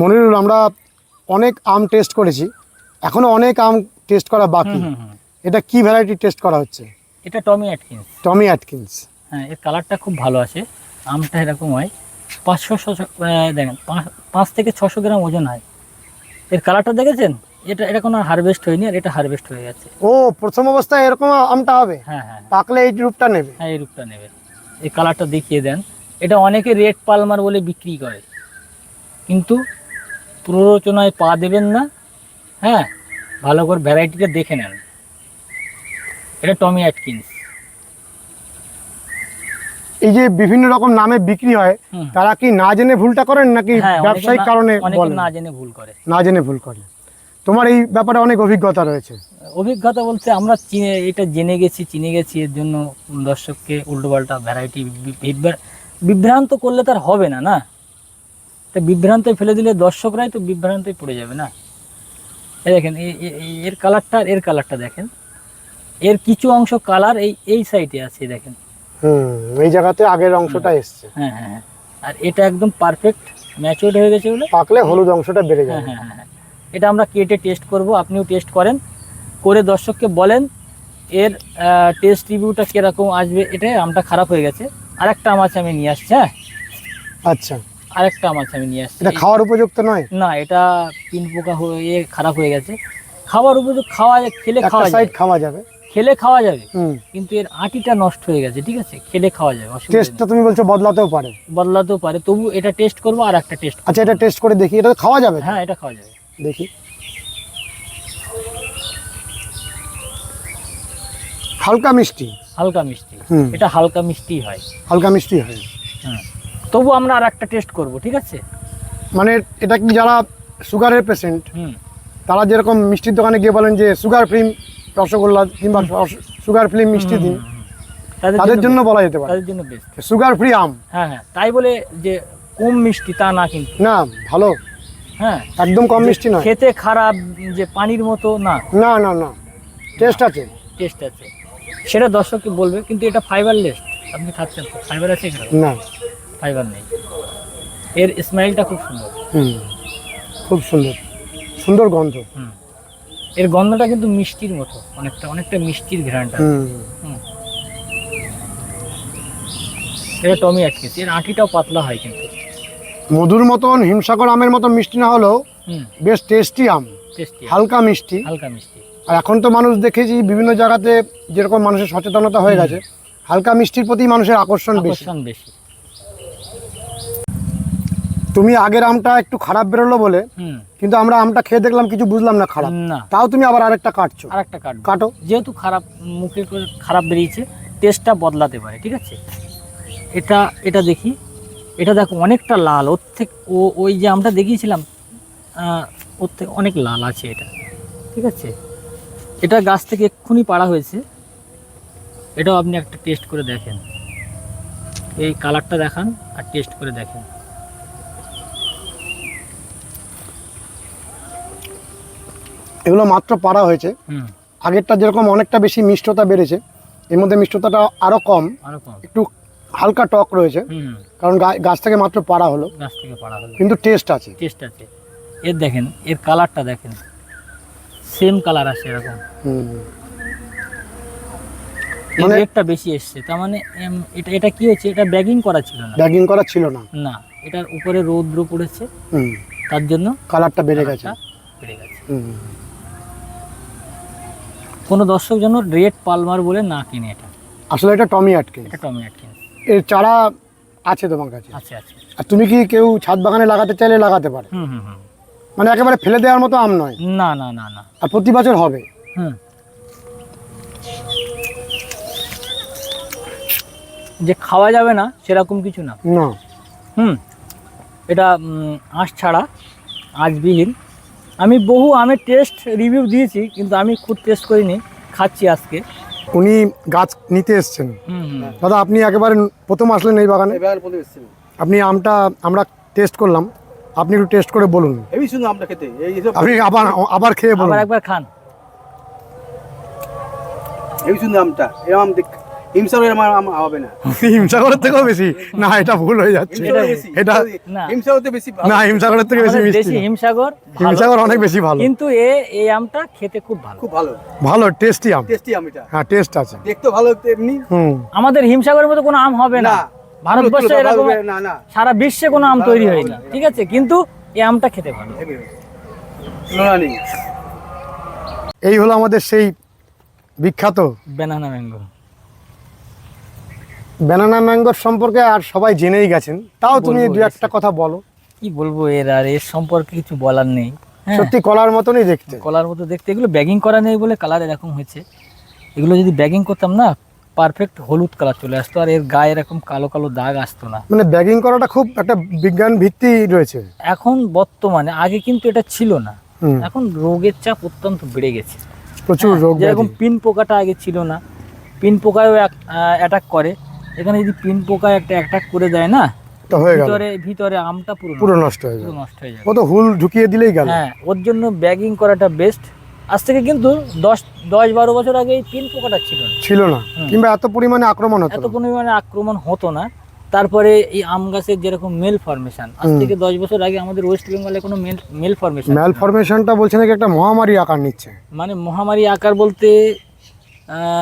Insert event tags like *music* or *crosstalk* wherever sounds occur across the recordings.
মনিরুল আমরা অনেক আম টেস্ট করেছি। এখনও অনেক আম টেস্ট করা বাকি। এটা কি ভ্যারাইটি টেস্ট করা হচ্ছে? এটা টমি অ্যাটকিন্স টমি অ্যাটকিন্স হ্যাঁ এর কালারটা খুব ভালো আছে। আমটা এরকম হয়। পাঁচশো ছশো দেখেন পাঁচ- পাঁচ থেকে ছশো গ্রাম ওজন হয়। এর কালারটা দেখেছেন? এটা এটা কোনো হারভেস্ট হয়নি আর এটা হারভেস্ট হয়ে গেছে। ও প্রথম অবস্থায় এরকম আমটা হবে? হ্যাঁ হ্যাঁ পাকলে এই রূপটা নেবে? হ্যাঁ এই রূপটা নেবে। এই কালারটা দেখিয়ে দেন। এটা অনেকে রেড পালমার বলে বিক্রি করে। কিন্তু প্ররোচনায় পা দেবেন না। হ্যাঁ ভালো করে ভ্যারাইটিটা দেখে নেন। এটা টমি অ্যাটকিন্স এই যে বিভিন্ন রকম নামে বিক্রি হয় তারা কি না জেনে ভুলটা করেন নাকি হ্যাঁ ব্যবসায়িক কারণে না জেনে ভুল করে। না জেনে ভুল করে। তোমার এই ব্যাপারে অনেক অভিজ্ঞতা রয়েছে। অভিজ্ঞতা বলতে আমরা চিনে এটা জেনে গেছি চিনে গেছি এর জন্য দর্শককে উল্টোপাল্টা ভ্যারাইটি বিভ্রান্ত করলে তার হবে না না? তা বিভ্রান্তে ফেলে দিলে দর্শকরাই তো বিভ্রান্তে পড়ে যাবে না? এই দেখেন এর কালারটা আর এর কালারটা দেখেন। এর কিছু অংশ কালার এই এই সাইডে আছে দেখেন। হুম এই জায়গাতে আগের অংশটা এসছে। হ্যাঁ হ্যাঁ হ্যাঁ। আর এটা একদম পারফেক্ট ম্যাচিওর্ড হয়ে গেছে বলে? পাকলে হলুদ অংশটা বেড়ে হ্যাঁ যাবে। হ্যাঁ হ্যাঁ হ্যাঁ। এটা আমরা কেটে টেস্ট করব আপনিও টেস্ট করেন। করে দর্শককে বলেন এর টেস্ট রিভিউটা কীরকম আসবে এটা আমটা খারাপ হয়ে গেছে। আরেকটা আম আছে আমি নিয়ে আসছি হ্যাঁ? আচ্ছা। আরেকটা আম আছে আমি নিয়ে আসছি। এটা খাওয়ার উপযুক্ত নয়? না এটা পিন পোকা হয়ে খারাপ হয়ে গেছে। খাবার উপযুক্ত খাওয়া যায় খেলে খাওয়া সাইড খাওয়া যাবে। খেলে খাওয়া যাবে কিন্তু এর আটিটা নষ্ট হয়ে গেছে ঠিক আছে? খেলে খাওয়া যাবে টেস্টটা তুমি বলছো বদলাতেও পারে। বদলাতেও পারে তবু এটা টেস্ট করব আর একটা টেস্ট আচ্ছা এটা টেস্ট করে দেখি এটা তো খাওয়া যাবে হ্যাঁ এটা খাওয়া যাবে। দেখি। হালকা মিষ্টি। হালকা মিষ্টি। এটা হালকা মিষ্টি হয়। হালকা মিষ্টি হয়। হ্যাঁ। তবু আমরা আর একটা টেস্ট করব ঠিক আছে? মানে এটা কি যারা সুগারের পেশেন্ট তারা যেরকম মিষ্টির দোকানে গিয়ে বলেন যে সুগার ফ্রি রসগোল্লা কিংবা সুগার ফ্রি মিষ্টি দিন। তাদের জন্য বলা যেতে পারে। তাদের জন্য বেস্ট সুগার ফ্রি আম। হ্যাঁ হ্যাঁ তাই বলে যে কম মিষ্টি তা না কিন্তু। না ভালো। হ্যাঁ। একদম কম মিষ্টি নয়। খেতে খারাপ যে পানির মতো না। না না না। টেস্ট আছে। টেস্ট আছে। সেটা দর্শককে বলবে কিন্তু এটা ফাইবারলেস আপনি খাচ্ছেন ফাইবার আছে না। ফাইবার নেই। এর স্মাইলটা খুব সুন্দর। খুব সুন্দর। সুন্দর গন্ধ। এর গন্ধটা কিন্তু মিষ্টির মতো অনেকটা অনেকটা মিষ্টির ঘ্রাণটা। এটা টমি আটকেছে। এর আঁটিটাও পাতলা হয় কিন্তু। মধুর মতন হিমসাগর আমের মতো মিষ্টি না হলেও বেশ টেস্টি আম। হালকা মিষ্টি। হালকা মিষ্টি। আর এখন তো মানুষ দেখেছি বিভিন্ন জায়গাতে যেরকম মানুষের সচেতনতা হয়ে গেছে হালকা মিষ্টির প্রতি মানুষের আকর্ষণ বেশি। আকর্ষণ বেশি। তুমি আগের আমটা একটু খারাপ বেরোলো বলে কিন্তু আমরা আমটা খেয়ে দেখলাম কিছু বুঝলাম না খারাপ। তাও তুমি আবার আরেকটা কাটছো। আর একটা কাটবো। কাটো। যেহেতু খারাপ মুখে খারাপ বেরিয়েছে টেস্টটা বদলাতে পারে ঠিক আছে? এটা এটা দেখি। এটা দেখো অনেকটা লাল। ওর থেকে ও ওই যে আমটা দেখিয়েছিলাম ওর থেকে অনেক লাল আছে এটা ঠিক আছে? এটা গাছ থেকে এক্ষুনি পাড়া হয়েছে। এটাও আপনি একটা টেস্ট করে দেখেন। এই কালারটা দেখান আর টেস্ট করে দেখেন। এগুলো মাত্র পাড়া হয়েছে। হুম। আগেরটা যেরকম অনেকটা বেশি মিষ্টতা বেড়েছে এর মধ্যে মিষ্টতাটা আরও কম। একটু হালকা টক রয়েছে হুম। কারণ গাছ থেকে মাত্র পাড়া হলো। গাছ থেকে পাড়া হলো। কিন্তু টেস্ট আছে। টেস্ট আছে। এর দেখেন এর কালারটা দেখেন। সেম কালার আছে এরকম। মানে- রেটটা বেশি এসছে। তার মানে এটা এটা কি হয়েছে? এটা ব্যাগিং করা ছিল না? ব্যাগিং করা ছিল না। না এটার উপরে রৌদ্র পড়েছে। হুম। তার জন্য কালারটা বেড়ে গেছে। বেড়ে গেছে। হুম। কোনো দর্শক যেন রেড পালমার বলে না কিনে এটা। আসলে এটা টমি আটকে। এটা টমেটো কিনে এর চারা আছে তোমার কাছে? আছে আছে। আর তুমি কি কেউ ছাদ বাগানে লাগাতে চাইলে লাগাতে পারে? হুম হুম হুম। মানে একেবারে ফেলে দেওয়ার মতো আম নয়। না না না না। আর প্রতি বছর হবে? হুম। যে খাওয়া যাবে না সেরকম কিছু না। না। হুম। এটা আঁশ ছাড়া আঁশবিহীন আমি বহু আমের টেস্ট রিভিউ দিয়েছি কিন্তু আমি খুব টেস্ট করিনি খাচ্ছি আজকে। উনি গাছ নিতে এসছেন। হুম হুম। দাদা আপনি একেবারে প্রথম আসলেন এই বাগানে? আপনি আমটা আমরা টেস্ট করলাম। আপনি একটু টেস্ট করে বলুন। হেভি সুন্দর আমরা খেতে। এই আপনি আবার আবার খেয়ে বলুন। আবার একবার খান। হেভি সুন্দর আমটা এরকম আম দেখ হিমসাগরের আমার হবে না। *laughs* হিমসাগরের থেকেও বেশি। না এটা ভুল হয়ে যাচ্ছে। হিমসাগর এটা না। হিমসাগরতে বেশি ভালো। না হিমসাগরের থেকে বেশি আমাদের মিষ্টি হিমসাগর হিমসাগর অনেক বেশি ভালো। কিন্তু এ এই আমটা খেতে খুব ভালো। খুব ভালো। ভালো টেস্টি আম। টেস্টি আম এটা। হ্যাঁ টেস্ট আছে। দেখতেও ভালো এমনি আমাদের হিমসাগরের মতো কোনো আম হবে না। ভারতবর্ষে এরকম না না। সারা বিশ্বে কোনো আম তৈরি হয়নি ঠিক আছে? কিন্তু এই আমটা খেতে ভালো। এই হলো আমাদের সেই বিখ্যাত ব্যানানা ম্যাঙ্গো। ব্যানানা ম্যাঙ্গোর সম্পর্কে আর সবাই জেনেই গেছেন। তাও তুমি দু একটা কথা বলো। কি বলব এর আর? এর সম্পর্কে কিছু বলার নেই। হ্যাঁ। সত্যি কলার মতনই দেখতে। কলার মতো দেখতে। এগুলো ব্যাগিং করা নেই বলে কালার এরকম হয়েছে। এগুলো যদি ব্যাগিং করতাম না পারফেক্ট হলুদ কালার চলে আসতো। আর এর গায়ে এরকম কালো কালো দাগ আসতো না। মানে ব্যাগিং করাটা খুব একটা বিজ্ঞান ভিত্তি রয়েছে। এখন বর্তমানে আগে কিন্তু এটা ছিল না। এখন রোগের চাপ অত্যন্ত বেড়ে গেছে। প্রচুর রোগ হ্যাঁ, যেরকম পিন পোকাটা আগে ছিল না। পিন পোকাও অ্যাটাক করে। এখানে যদি পিন পোকা একটা অ্যাটাক করে দেয় না হয়ে গেল। ভিতরে ভিতরে আমটা পুরো পুরো নষ্ট- নষ্ট হয়ে পুরো নষ্ট হয়ে যাবে। ও তো হুল ঢুকিয়ে দিলেই গেল। হ্যাঁ ওর জন্য ব্যাগিং করাটা বেস্ট আজ থেকে কিন্তু দশ দশ বারো বছর আগে এই পিন পোকাটা ছিল না। ছিল না। কিংবা এত পরিমাণে আক্রমণ হতো এত পরিমাণে আক্রমণ হতো না। তারপরে এই আম গাছের যেরকম মেল ফরমেশন আজ থেকে দশ বছর আগে আমাদের ওয়েস্ট বেঙ্গলে কোনো মেল মেল ফরমেশন ম্যাল ফরমেশনটা বলছে নাকি একটা মহামারী আকার নিচ্ছে। মানে মহামারী আকার বলতে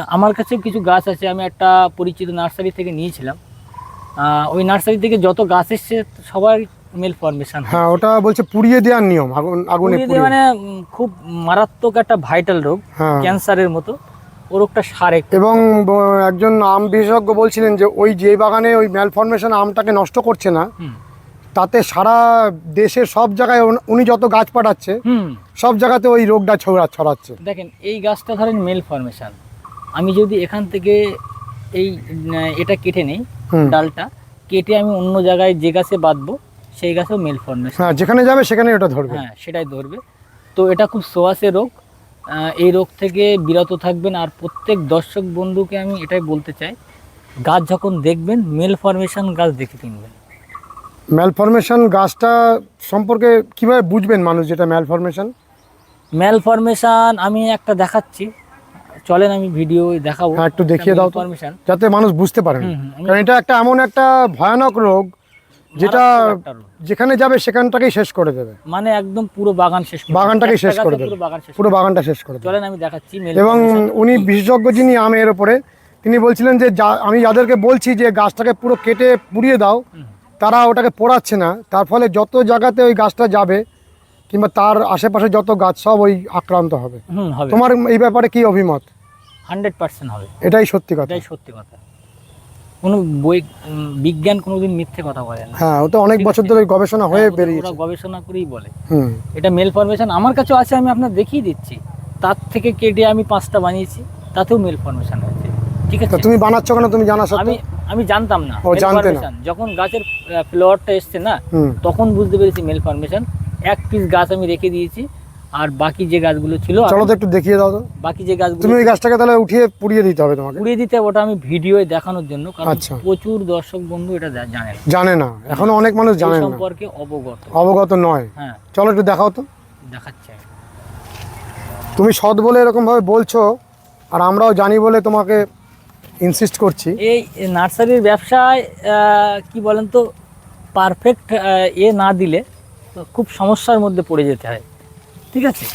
আমার কাছেও কিছু গাছ আছে আমি একটা পরিচিত নার্সারি থেকে নিয়েছিলাম। ওই নার্সারি থেকে যত গাছ এসছে সবার মেল ফরমেশন হ্যাঁ ওটা বলছে পুড়িয়ে দেওয়ার নিয়ম আগুন আগুনে পুড়িয়ে মানে খুব মারাত্মক একটা ভাইটাল রোগ হ্যাঁ। ক্যান্সারের মতো। ও রোগটা সারে এবং একজন আম বিশেষজ্ঞ বলছিলেন যে ওই যে বাগানে ওই ম্যাল ফরমেশন আমটাকে নষ্ট করছে না তাতে সারা দেশের সব জায়গায় উনি- উনি যত গাছ পাঠাচ্ছে সব জায়গাতে ওই রোগটা ছড়া ছড়াচ্ছে। দেখেন এই গাছটা ধরেন মেল ফরমেশন আমি যদি এখান থেকে এই এটা কেটে নেই ডালটা কেটে আমি অন্য জায়গায় যে গাছে বাঁধবো সেই গাছেও মেল ফরমেশন হ্যাঁ যেখানে যাবে সেখানে ওটা ধরবে। হ্যাঁ সেটাই ধরবে। তো এটা খুব সোয়াসে রোগ। এই রোগ থেকে বিরত থাকবেন। আর প্রত্যেক দর্শক বন্ধুকে আমি এটাই বলতে চাই গাছ যখন দেখবেন মেল ফর্মেশন গাছ দেখে কিনবেন। ম্যাল ফরমেশন গাছটা সম্পর্কে কীভাবে বুঝবেন মানুষ যেটা ম্যাল ফরমেশন মেল ফরমেশন আমি একটা দেখাচ্ছি। চলেন আমি ভিডিও দেখাবো। হ্যাঁ, একটু দেখিয়ে দাও তো। ফরমেশন যাতে মানুষ বুঝতে পারে। কারণ এটা একটা এমন একটা ভয়ানক রোগ যেটা। যেখানে যাবে সেখানটাকেই শেষ করে দেবে। মানে একদম পুরো বাগান শেষ বাগানটাকেই শেষ করে দেবে। পুরো বাগানটা শেষ করে দেবে। চলেন আমি দেখাচ্ছি এবং উনি বিশেষজ্ঞ যিনি আমের ওপরে তিনি বলছিলেন যে আমি যাদেরকে বলছি যে গাছটাকে পুরো কেটে পুড়িয়ে দাও তারা ওটাকে পোড়াচ্ছে না। তার ফলে যত জায়গাতে ওই গাছটা যাবে কিংবা তার আশেপাশে যত গাছ সব ওই আক্রান্ত হবে। তোমার এই ব্যাপারে কি অভিমত? হান্ড্রেড পার্সেন্ট হবে। এটাই সত্যি কথা। এটাই সত্যি কথা। কোনো বই বিজ্ঞান কোনোদিন মিথ্যে কথা বলে না। হ্যাঁ ও তো অনেক বছর। ধরে গবেষণা হয়ে ওরা- বেরিয়েছে। ওরা গবেষণা করেই বলে। এটা মেল ফরমেশন আমার কাছেও আছে আমি আপনার দেখিয়ে দিচ্ছি। তার থেকে কেটে আমি পাঁচটা বানিয়েছি তাতেও মেল ফরমেশন হয়েছে। ঠিক আছে? তুমি বানাচ্ছ কেন? তুমি জানা আমি আমি জানতাম না। ও, জানতে না। যখন গাছের ফ্লোয়ারটা এসছে না তখন বুঝতে পেরেছি মেল ফরমেশন এক পিস গাছ আমি রেখে দিয়েছি আর বাকি যে গাছগুলো ছিল চলো তো একটু দেখিয়ে দাও তো। বাকি যে গাছগুলো তুমি ওই গাছটাকে তাহলে উঠিয়ে পুড়িয়ে দিতে হবে তোমাকে। পুড়িয়ে দিতে ওটা আমি ভিডিওয়ে দেখানোর জন্য কারণ আচ্ছা। প্রচুর দর্শক বন্ধু এটা জানে না। জানে না। এখনও অনেক মানুষ জানে না। সম্পর্কে অবগত। অবগত নয়। হ্যাঁ। চলো একটু দেখাও তো। দেখাচ্ছে। তুমি সৎ বলে এরকম ভাবে বলছো আর আমরাও জানি বলে তোমাকে ইনসিস্ট করছি। এই নার্সারির ব্যবসায় কি বলেন তো পারফেক্ট এ না দিলে খুব সমস্যার মধ্যে পড়ে যেতে হয়। ঠিক আছে?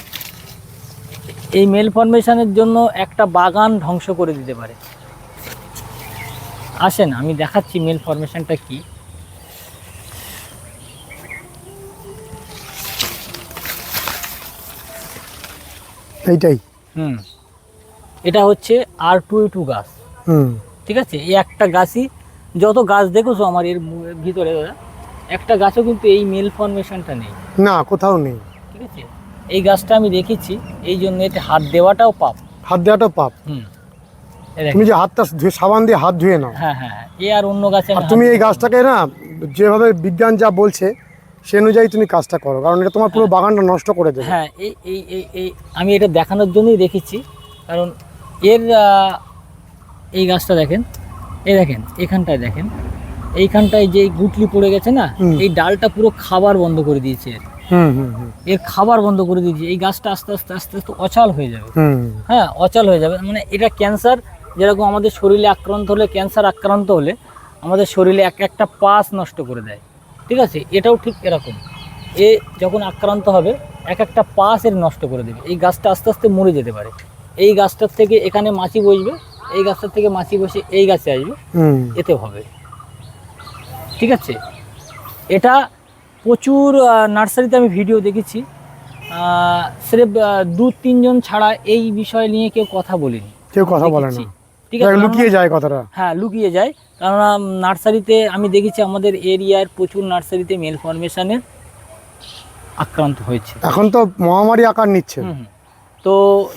এই মেল ফরমেশনের জন্য একটা বাগান ধ্বংস করে দিতে পারে। আসেন আমি দেখাচ্ছি মেল ফরমেশনটা কি। এইটাই। হুম। এটা হচ্ছে আর টু টু গাছ। হুম। ঠিক আছে? এই একটা গাছই যত গাছ দেখেছ আমার এর ভিতরে দাদা একটা গাছও কিন্তু এই মেল ফরমেশনটা নেই। না কোথাও নেই। ঠিক আছে? এই গাছটা আমি দেখেছি এই জন্য এতে হাত দেওয়াটাও পাপ। হাত দেওয়াটাও পাপ? হুম। তুমি যে হাতটা ধুয়ে সাবান দিয়ে হাত ধুয়ে নাও। হ্যাঁ হ্যাঁ হ্যাঁ। এ আর অন্য গাছে আর তুমি এই গাছটাকে না যেভাবে বিজ্ঞান যা বলছে সে অনুযায়ী তুমি কাজটা করো কারণ এটা তোমার পুরো বাগানটা নষ্ট করে। দেবে। হ্যাঁ এই এই এই এই আমি এটা দেখানোর জন্যই রেখেছি কারণ এর এই গাছটা দেখেন এই দেখেন এখানটায় দেখেন এইখানটায় যে গুটলি পড়ে গেছে না এই ডালটা পুরো খাবার বন্ধ করে দিয়েছে এর। হুম হুম হুম। এর খাবার বন্ধ করে দিয়েছে। এই গাছটা আস্তে আস্তে আস্তে আস্তে অচল হয়ে যাবে। হ্যাঁ অচল হয়ে যাবে। মানে এটা ক্যান্সার যেরকম আমাদের শরীরে আক্রান্ত হলে ক্যান্সার আক্রান্ত হলে আমাদের শরীরে এক একটা পাস নষ্ট করে দেয়। ঠিক আছে? এটাও ঠিক এরকম। এ যখন আক্রান্ত হবে এক একটা পাস এর নষ্ট করে দেবে। এই গাছটা আস্তে আস্তে মরে যেতে পারে। এই গাছটার থেকে এখানে মাছি বসবে এই গাছটার থেকে মাছি বসে এই গাছে আসবে। হুম। এতে হবে। ঠিক আছে? এটা প্রচুর নার্সারিতে আমি ভিডিও দেখেছি। স্রেফ দু তিনজন ছাড়া এই বিষয় নিয়ে কেউ কথা বলিনি। কেউ কথা বলে না। ঠিক আছে লুকিয়ে যায় কথাটা। হ্যাঁ লুকিয়ে যায়। কেননা নার্সারিতে আমি দেখেছি আমাদের এরিয়ার প্রচুর নার্সারিতে মেল ফরমেশনের আক্রান্ত হয়েছে। এখন তো মহামারী আকার নিচ্ছে। তো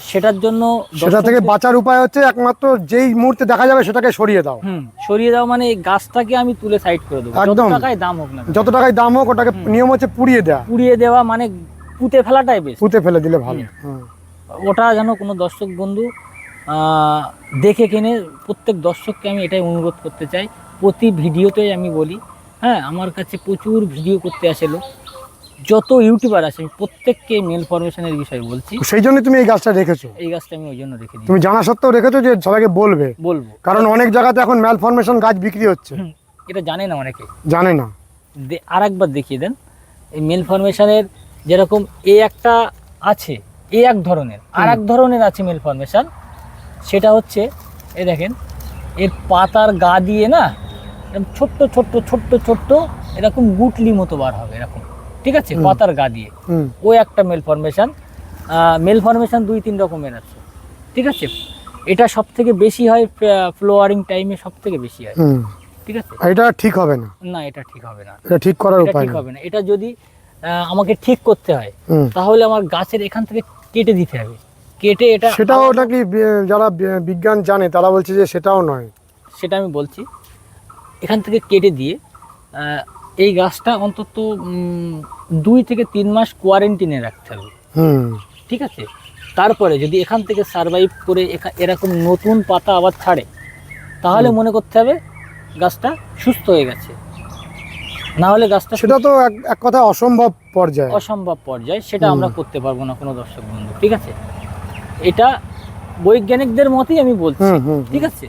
সেটার জন্য সেটা থেকে বাঁচার উপায় হচ্ছে একমাত্র যেই মুহূর্তে দেখা যাবে সেটাকে সরিয়ে দাও। হুম সরিয়ে দাও মানে এই গাছটাকে আমি তুলে সাইড করে দেবো। যত একদম। টাকায় দাম হোক না যত টাকায় দাম হোক ওটাকে নিয়ম হচ্ছে পুড়িয়ে দেওয়া পুড়িয়ে দেওয়া মানে পুঁতে ফেলাটাই বেশ পুঁতে ফেলে দিলে ভালো। ওটা যেন কোনো দর্শক বন্ধু দেখে কিনে প্রত্যেক দর্শককে আমি এটাই অনুরোধ করতে চাই। প্রতি ভিডিওতেই আমি বলি হ্যাঁ আমার কাছে প্রচুর ভিডিও করতে আসে লোক। যত ইউটিউবার আছে আমি প্রত্যেককে মেল ফরমেশনের বিষয়ে বলছি। সেই জন্য তুমি এই গাছটা রেখেছো? এই গাছটা আমি ওই জন্য রেখে দিই তুমি জানা সত্ত্বেও রেখেছো যে সবাইকে বলবে? বলব। কারণ অনেক জায়গাতে এখন মেল ফরমেশন গাছ বিক্রি হচ্ছে। এটা জানে না অনেকে। জানে না। আর একবার দেখিয়ে দেন। এই মেল ফরমেশনের যেরকম এ একটা আছে এ এক ধরনের আর এক ধরনের আছে মেল ফরমেশন সেটা হচ্ছে এ দেখেন এর পাতার গা দিয়ে না ছোট্ট ছোট্ট ছোট্ট ছোট্ট এরকম গুটলি মতো বার হবে এরকম। ঠিক আছে? পাতার গা দিয়ে। ও একটা মেল ফরমেশন মেল ফরমেশন দুই তিন রকমের আছে। ঠিক আছে? এটা সব থেকে বেশি হয় ফ্লোয়ারিং টাইমে সব থেকে বেশি হয়। ঠিক আছে? এটা ঠিক হবে না? না এটা ঠিক হবে না। এটা ঠিক করার উপায় ঠিক হবে না। এটা যদি আমাকে ঠিক করতে হয় তাহলে আমার গাছের এখান থেকে কেটে দিতে হবে। কেটে এটা সেটাও নাকি যারা বিজ্ঞান জানে তারা বলছে যে সেটাও নয়। সেটা আমি বলছি। এখান থেকে কেটে দিয়ে এই গাছটা অন্তত দুই থেকে তিন মাস কোয়ারেন্টিনে রাখতে হবে। হুম। ঠিক আছে? তারপরে যদি এখান থেকে সারভাইভ করে এরকম নতুন পাতা আবার ছাড়ে তাহলে মনে করতে হবে গাছটা সুস্থ হয়ে গেছে। না হলে গাছটা সেটা তো এক কথা অসম্ভব পর্যায়ে। অসম্ভব পর্যায়ে সেটা আমরা করতে পারব না কোনো দর্শক বন্ধু ঠিক আছে? এটা বৈজ্ঞানিকদের মতেই আমি বলছি ঠিক আছে?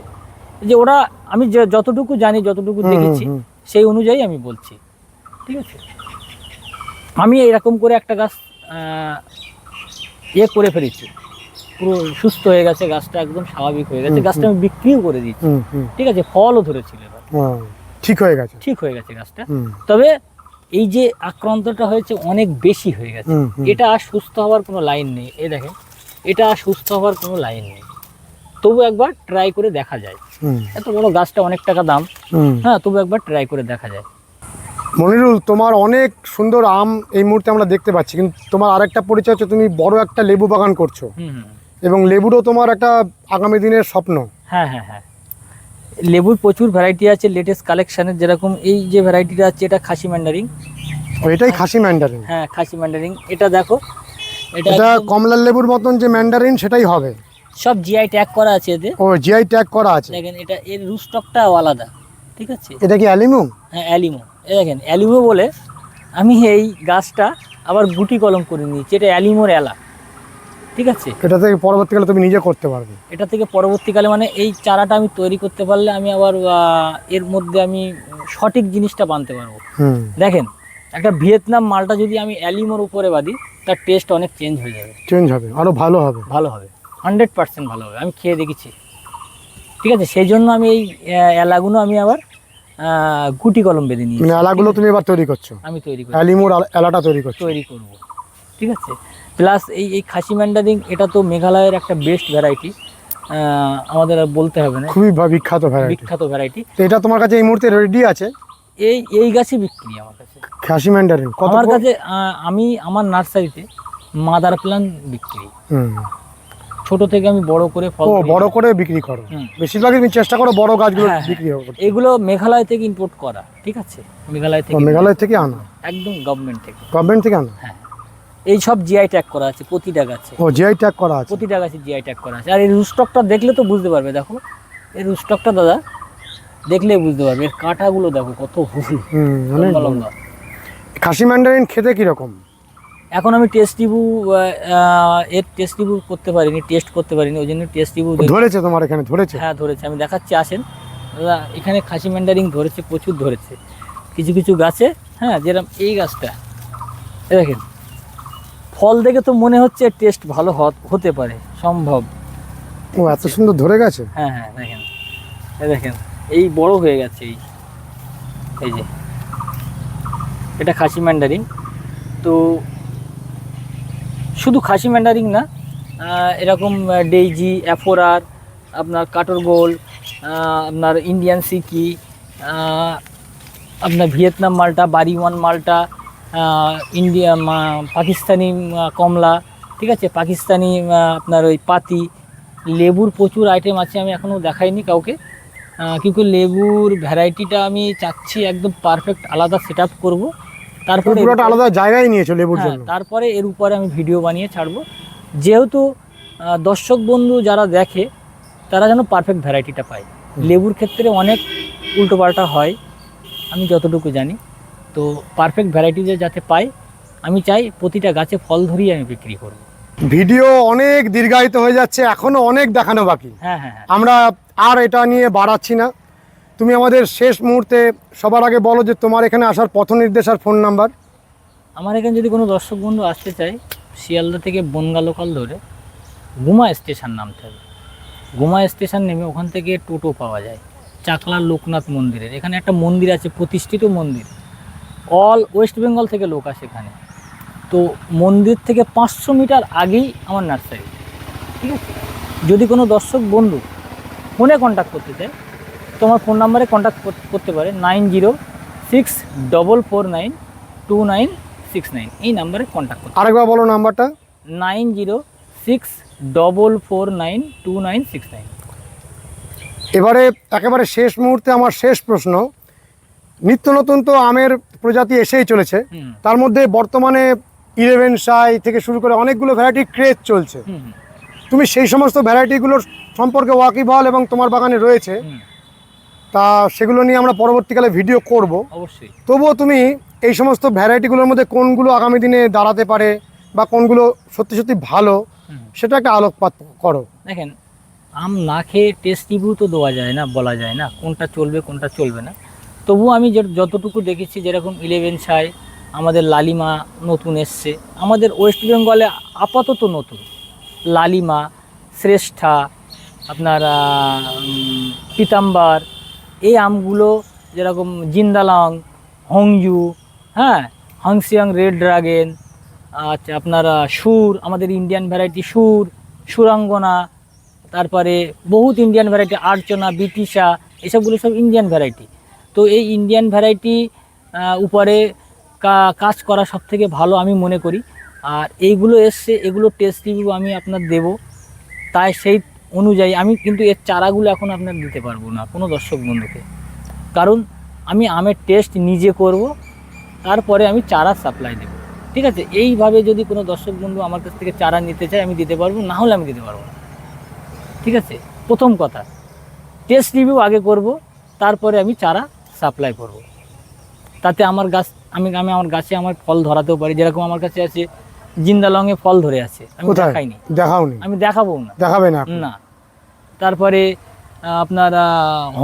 যে ওরা আমি যতটুকু জানি যতটুকু দেখেছি সেই অনুযায়ী আমি বলছি ঠিক আছে? আমি এরকম করে একটা গাছ আহ, ইয়ে করে ফেলেছি। পুরো সুস্থ হয়ে গেছে গাছটা একদম স্বাভাবিক হয়ে গেছে। গাছটা আমি বিক্রিও করে দিচ্ছি ঠিক আছে ফলও ধরেছিল এবার। ঠিক হয়ে গেছে। ঠিক হয়ে গেছে গাছটা। তবে এই যে আক্রান্তটা হয়েছে অনেক বেশি হয়ে গেছে। এটা আর সুস্থ হওয়ার কোনো লাইন নেই। এ দেখেন এটা আর সুস্থ হওয়ার কোনো লাইন নেই। তবু একবার ট্রাই করে দেখা যায়। হুম। এত বড় গাছটা অনেক টাকা দাম। হ্যাঁ তবু একবার ট্রাই করে দেখা যায়। মনিরুল তোমার অনেক সুন্দর আম এই মুহূর্তে আমরা দেখতে পাচ্ছি কিন্তু তোমার আরেকটা পরিচয় হচ্ছে তুমি বড় একটা লেবু বাগান করছ। এবং লেবুরও তোমার একটা আগামী দিনের স্বপ্ন। হ্যাঁ হ্যাঁ হ্যাঁ। লেবুর প্রচুর ভ্যারাইটি আছে লেটেস্ট কালেকশনের যেরকম এই যে ভ্যারাইটিটা আছে এটা খাসি ম্যান্ডারিং এটাই খাসি ম্যান্ডারিন হ্যাঁ খাসি ম্যান্ডারিং এটা দেখো এটা কমলার লেবুর মতন যে ম্যান্ডারিন সেটাই হবে। সব জিআই ট্যাগ করা আছে এতে ও জিআই ট্যাগ করা আছে। দেখেন এটা এর রুস্টকটাও আলাদা ঠিক আছে? এটা কি অ্যালিমু? হ্যাঁ অ্যালিমো। এ দেখেন অ্যালিমো বলে আমি এই গাছটা আবার গুটি কলম করে নিয়েছি এটা অ্যালিমোর এলা ঠিক আছে? এটা থেকে পরবর্তীকালে তুমি নিজে করতে পারবে। এটা থেকে পরবর্তীকালে মানে এই চারাটা আমি তৈরি করতে পারলে আমি আবার এর মধ্যে আমি সঠিক জিনিসটা বানতে পারব। হুম। দেখেন একটা ভিয়েতনাম মালটা যদি আমি অ্যালিমোর উপরে বাঁধি তার টেস্ট অনেক চেঞ্জ হয়ে যাবে। চেঞ্জ হবে আরও ভালো হবে। ভালো হবে। হান্ড্রেড পার্সেন্ট ভালো হবে আমি খেয়ে দেখেছি। ঠিক আছে সেই জন্য আমি এই এলাগুলো আমি আবার গুটি কলম বেঁধে নিয়েছি। মানে এলাগুলো তুমি এবার তৈরি করছ? আমি তৈরি করি অ্যালিমুর এলাটা তৈরি করছ? তৈরি করব। ঠিক আছে? প্লাস এই এই খাসি ম্যান্ডারিং এটা তো মেঘালয়ের একটা বেস্ট ভ্যারাইটি আমাদের বলতে হবে না। খুবই বিখ্যাত ভ্যারাইটি বিখ্যাত ভ্যারাইটি এটা তোমার কাছে এই মুহূর্তে রেডি আছে? এই এই গাছই বিক্রি আমার কাছে। খাসি ম্যান্ডারিন আমার কাছে আমি আমার নার্সারিতে মাদার প্ল্যান বিক্রি। হুম। ছোট থেকে আমি বড় করে ফল বড় করে বিক্রি করো। বেশিরভাগই তুমি চেষ্টা করো বড় গাছগুলো হ্যাঁ, হ্যাঁ। বিক্রি হবে এগুলো মেঘালয় থেকে ইম্পোর্ট করা ঠিক আছে? মেঘালয় থেকে মেঘালয় থেকে আনা? একদম গভর্নমেন্ট থেকে। গভর্নমেন্ট থেকে আনা? হ্যাঁ। এই সব জিআই ট্যাগ করা আছে প্রতিটা গাছে। ও জিআই ট্যাগ করা আছে? প্রতিটা গাছে জিআই ট্যাগ করা আছে। আর এই রুস্টকটা দেখলে তো বুঝতে পারবে দেখো। এই রুস্টকটা দাদা দেখলে বুঝতে পারবে। এর কাঁটাগুলো দেখো কত হুল হুম লম্বা লম্বা। খাসি ম্যান্ডারিন খেতে কীরকম? এখন আমি টেস্ট টিবু এর টেস্ট টিবু করতে পারিনি টেস্ট করতে পারিনি ওই জন্য টেস্ট টিবু ধরেছে তোমার এখানে ধরেছে? হ্যাঁ ধরেছে। আমি দেখাচ্ছি আসেন। দাদা এখানে খাসি ম্যান্ডারিং ধরেছে প্রচুর ধরেছে। কিছু কিছু গাছে হ্যাঁ যেরকম এই গাছটা। দেখেন ফল দেখে তো মনে হচ্ছে টেস্ট ভালো হতে পারে সম্ভব। ও এত সুন্দর ধরে গেছে? হ্যাঁ হ্যাঁ দেখেন। দেখেন এই বড় হয়ে গেছে এই। এই যে এটা খাসি ম্যান্ডারিং তো শুধু খাসি ম্যান্ডারিং না এরকম ডেইজি, অ্যাফোরার, আপনার কাটর গোল আপনার ইন্ডিয়ান সিকি আপনার ভিয়েতনাম মালটা বাড়ি ওয়ান মালটা ইন্ডিয়া পাকিস্তানি কমলা, ঠিক আছে? পাকিস্তানি আপনার ওই পাতি, লেবুর প্রচুর আইটেম আছে, আমি এখনও দেখাইনি কাউকে। কিন্তু লেবুর ভ্যারাইটিটা আমি চাচ্ছি একদম পারফেক্ট আলাদা সেট আপ করব। তারপরে পুরোটা আলাদা জায়গায় নিয়েছো লেবুর হ্যাঁ, জন্য? তারপরে এর উপরে আমি ভিডিও বানিয়ে ছাড়বো। যেহেতু দর্শক বন্ধু যারা দেখে তারা যেন পারফেক্ট ভ্যারাইটিটা পায়। লেবুর ক্ষেত্রে অনেক উল্টোপাল্টা হয় আমি যতটুকু জানি। তো পারফেক্ট ভ্যারাইটি যাতে পাই আমি চাই প্রতিটা গাছে ফল ধরিয়ে আমি বিক্রি করব। ভিডিও অনেক দীর্ঘায়িত হয়ে যাচ্ছে এখনও অনেক দেখানো বাকি। হ্যাঁ হ্যাঁ হ্যাঁ। আমরা আর এটা নিয়ে বাড়াচ্ছি না। তুমি আমাদের শেষ মুহূর্তে সবার আগে বলো যে তোমার এখানে আসার পথ নির্দেশ আর ফোন নাম্বার আমার এখানে যদি কোনো দর্শক বন্ধু আসতে চায়, শিয়ালদা থেকে বনগা লোকাল ধরে গুমা স্টেশন নামতে হবে। গুমা স্টেশন নেমে ওখান থেকে টোটো পাওয়া যায় চাকলার লোকনাথ মন্দিরের। এখানে একটা মন্দির আছে, প্রতিষ্ঠিত মন্দির। অল ওয়েস্ট বেঙ্গল থেকে লোক আসে এখানে। তো মন্দির থেকে পাঁচশো মিটার আগেই আমার নার্সারি। ঠিক আছে? যদি কোনো দর্শক বন্ধু ফোনে কন্ট্যাক্ট করতে চায় তোমার ফোন নাম্বারে কন্ট্যাক্ট করতে পারে nine zero six double four nine two nine six nine এই নাম্বারে কন্ট্যাক্ট করতে আরেকবার বলো নাম্বারটা। Nine zero six double four nine two nine six nine এবারে একেবারে শেষ মুহূর্তে আমার শেষ প্রশ্ন। নিত্য নতুন তো আমের প্রজাতি এসেই চলেছে। তার মধ্যে বর্তমানে ইলেভেন সাই থেকে শুরু করে অনেকগুলো ভ্যারাইটি ক্রেজ চলছে। তুমি সেই সমস্ত ভ্যারাইটিগুলোর সম্পর্কে ওয়াকিবহাল এবং তোমার বাগানে রয়েছে। তা সেগুলো নিয়ে আমরা পরবর্তীকালে ভিডিও করব। অবশ্যই। তবুও তুমি এই সমস্ত ভ্যারাইটিগুলোর মধ্যে কোনগুলো আগামী দিনে দাঁড়াতে পারে বা কোনগুলো সত্যি সত্যি ভালো সেটা একটা আলোকপাত করো। দেখেন আম না খেয়ে টেস্ট রিভিউ তো দেওয়া যায় না বলা যায় না কোনটা চলবে কোনটা চলবে না। তবুও আমি যতটুকু দেখেছি যেরকম ইলেভেন সাই আমাদের লালিমা নতুন এসছে। আমাদের ওয়েস্ট বেঙ্গলে আপাতত নতুন। লালিমা শ্রেষ্ঠা আপনার পিতাম্বার এই আমগুলো যেরকম জিন্দালং, হংজু হ্যাঁ হাংসিয়াং রেড ড্রাগেন আচ্ছা আপনার সুর, আমাদের ইন্ডিয়ান ভ্যারাইটি সুর, সুরাঙ্গনা, তারপরে বহুত ইন্ডিয়ান ভ্যারাইটি আর্চনা, বিটিশা, এসবগুলো সব ইন্ডিয়ান ভ্যারাইটি তো এই ইন্ডিয়ান ভ্যারাইটি উপরে কাজ করা সব থেকে ভালো আমি মনে করি। আর এইগুলো এসছে, এগুলো টেস্ট রিভিউ আমি আপনার দেব। তাই সেই অনুযায়ী আমি কিন্তু এর চারাগুলো এখন আপনার দিতে পারব না, কোনো দর্শক বন্ধুকে। কারণ আমি আমের টেস্ট নিজে করব, তারপরে আমি চারা সাপ্লাই দেব। ঠিক আছে? এইভাবে যদি কোনো দর্শক বন্ধু আমার কাছ থেকে চারা নিতে চায়, আমি দিতে পারব, না হলে আমি দিতে পারব না। ঠিক আছে? প্রথম কথা টেস্ট রিভিউ আগে করব, তারপরে আমি চারা সাপ্লাই করব। তাতে আমার গাছ, আমি আমি আমার গাছে আমার ফল ধরাতেও পারি, যেরকম আমার কাছে আছে জিন্দালংয়ে ফল ধরে আছে। আমি দেখাইনি। দেখাওনি? আমি দেখাবো না। দেখাবে না না। তারপরে আপনার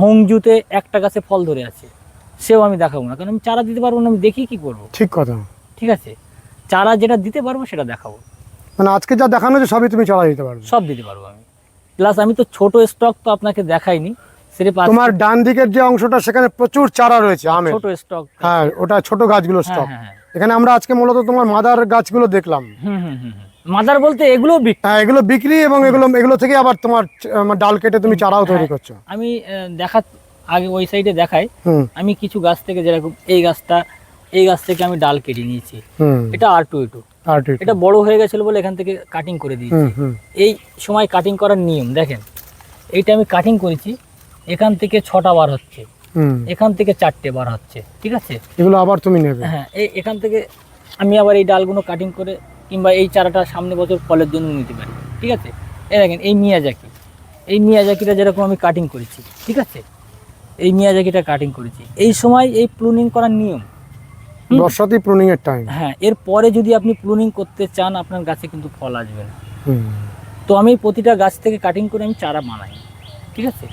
হংজুতে একটা গাছে ফল ধরে আছে। সেও আমি দেখাবো না। কারণ আমি চারা দিতে পারব না আমি দেখি কি করব। ঠিক কথা। ঠিক আছে? চারা যেটা দিতে পারব সেটা দেখাবো। মানে আজকে যা দেখানো হচ্ছে সবই তুমি চারা দিতে পারবে? সব দিতে পারব আমি। প্লাস আমি তো ছোট স্টক তো আপনাকে দেখাইনি। তোমার ডান দিকের যে অংশটা সেখানে প্রচুর চারা রয়েছে আমের। ছোট স্টক। হ্যাঁ ওটা ছোট গাছগুলো হ্যাঁ স্টক। হ্যাঁ হ্যাঁ। এখানে আমরা আজকে মূলত তোমার মাদার গাছগুলো দেখলাম। মাদার বলতে এগুলো হ্যাঁ এগুলো বিক্রি এবং এগুলো এগুলো থেকে আবার তোমার ডাল কেটে তুমি চারাও তৈরি হ্যাঁ। করছ। আমি দেখা আগে ওই সাইডে দেখাই। আমি কিছু গাছ থেকে যেরকম এই গাছটা এই গাছ থেকে আমি ডাল কেটে নিয়েছি। এটা আর টু টু এটা বড় হয়ে গেছিল বলে এখান থেকে কাটিং করে দিয়েছি। এই সময় কাটিং করার নিয়ম দেখেন। এইটা আমি কাটিং করেছি এখান থেকে ছটা বার হচ্ছে। এখান থেকে চারটে বার হচ্ছে ঠিক আছে? এগুলো আবার তুমি নেবে। হ্যাঁ এই এখান থেকে আমি আবার এই ডালগুলো কাটিং করে কিংবা এই চারাটা সামনে বছর ফলের জন্য নিতে পারি ঠিক আছে? এই দেখেন এই মিয়াজাকি। এই মিয়াজাকিটা যেরকম আমি কাটিং করেছি ঠিক আছে? এই মিয়াজাকিটা কাটিং করেছি। এই সময় এই প্লুনিং করার নিয়ম। বর্ষাতেই প্রুনিংয়ের টাইম হ্যাঁ এরপরে যদি আপনি প্রুনিং করতে চান আপনার গাছে কিন্তু ফল আসবে না। তো আমি প্রতিটা গাছ থেকে কাটিং করে আমি চারা বানাই ঠিক আছে?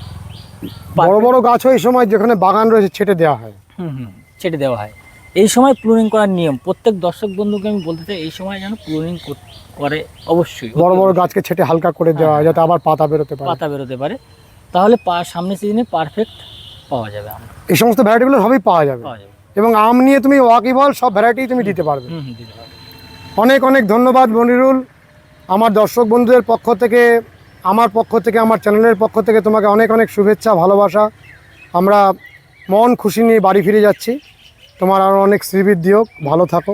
বড় বড় গাছ হয় এই সময় যেখানে বাগান রয়েছে ছেটে দেওয়া হয়। হুম হুম ছেটে দেওয়া হয়। এই সময় প্রুনিং করার নিয়ম প্রত্যেক দর্শক বন্ধুকে আমি বলতে চাই এই সময় যেন প্রুনিং করে অবশ্যই। বড় বড় গাছকে ছেটে হালকা করে দেওয়া হয় যাতে আবার পাতা বেরোতে পারে। পাতা বেরোতে পারে। তাহলে পা- সামনের সিজনে পারফেক্ট পাওয়া যাবে আম এই সমস্ত ভ্যারাইটিগুলো সবই পাওয়া যাবে। পাওয়া যাবে। এবং আম নিয়ে তুমি ওয়াকিবল সব ভ্যারাইটি তুমি দিতে পারবে। অনেক অনেক ধন্যবাদ মনিরুল। আমার দর্শক বন্ধুদের পক্ষ থেকে আমার পক্ষ থেকে, আমার চ্যানেলের পক্ষ থেকে তোমাকে অনেক অনেক শুভেচ্ছা, ভালোবাসা। আমরা মন খুশি নিয়ে বাড়ি ফিরে যাচ্ছি। তোমার আরও অনেক শ্রীবৃদ্ধি হোক। ভালো থাকো।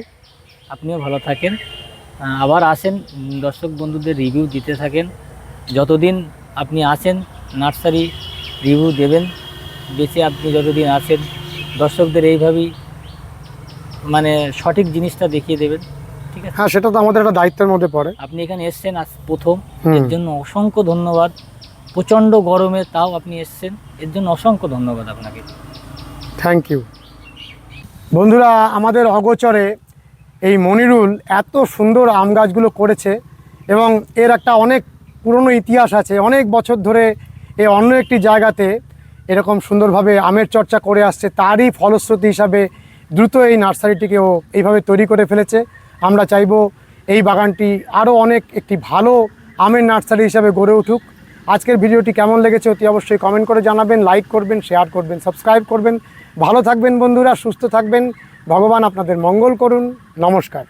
আপনিও ভালো থাকেন। আবার আসেন দর্শক বন্ধুদের রিভিউ দিতে থাকেন। যতদিন আপনি আসেন নার্সারি রিভিউ দেবেন, বেশি আপনি যতদিন আসেন দর্শকদের এইভাবেই মানে সঠিক জিনিসটা দেখিয়ে দেবেন। ঠিক আছে? হ্যাঁ সেটা তো আমাদের একটা দায়িত্বের মধ্যে পড়ে। আপনি এখানে এসছেন আজ প্রথম এর জন্য অসংখ্য ধন্যবাদ। প্রচণ্ড গরমে তাও আপনি এসছেন এর জন্য অসংখ্য ধন্যবাদ আপনাকে। থ্যাংক ইউ বন্ধুরা আমাদের অগোচরে এই মনিরুল এত সুন্দর আম গাছগুলো করেছে এবং এর একটা অনেক পুরনো ইতিহাস আছে। অনেক বছর ধরে এ অন্য একটি জায়গাতে এরকম সুন্দরভাবে আমের চর্চা করে আসছে। তারই ফলশ্রুতি হিসাবে দ্রুত এই নার্সারিটিকে ও এইভাবে তৈরি করে ফেলেছে। আমরা চাইব এই বাগানটি আরও অনেক একটি ভালো আমের নার্সারি হিসাবে গড়ে উঠুক। আজকের ভিডিওটি কেমন লেগেছে অতি অবশ্যই কমেন্ট করে জানাবেন লাইক করবেন শেয়ার করবেন সাবস্ক্রাইব করবেন। ভালো থাকবেন বন্ধুরা, সুস্থ থাকবেন। ভগবান আপনাদের মঙ্গল করুন। নমস্কার।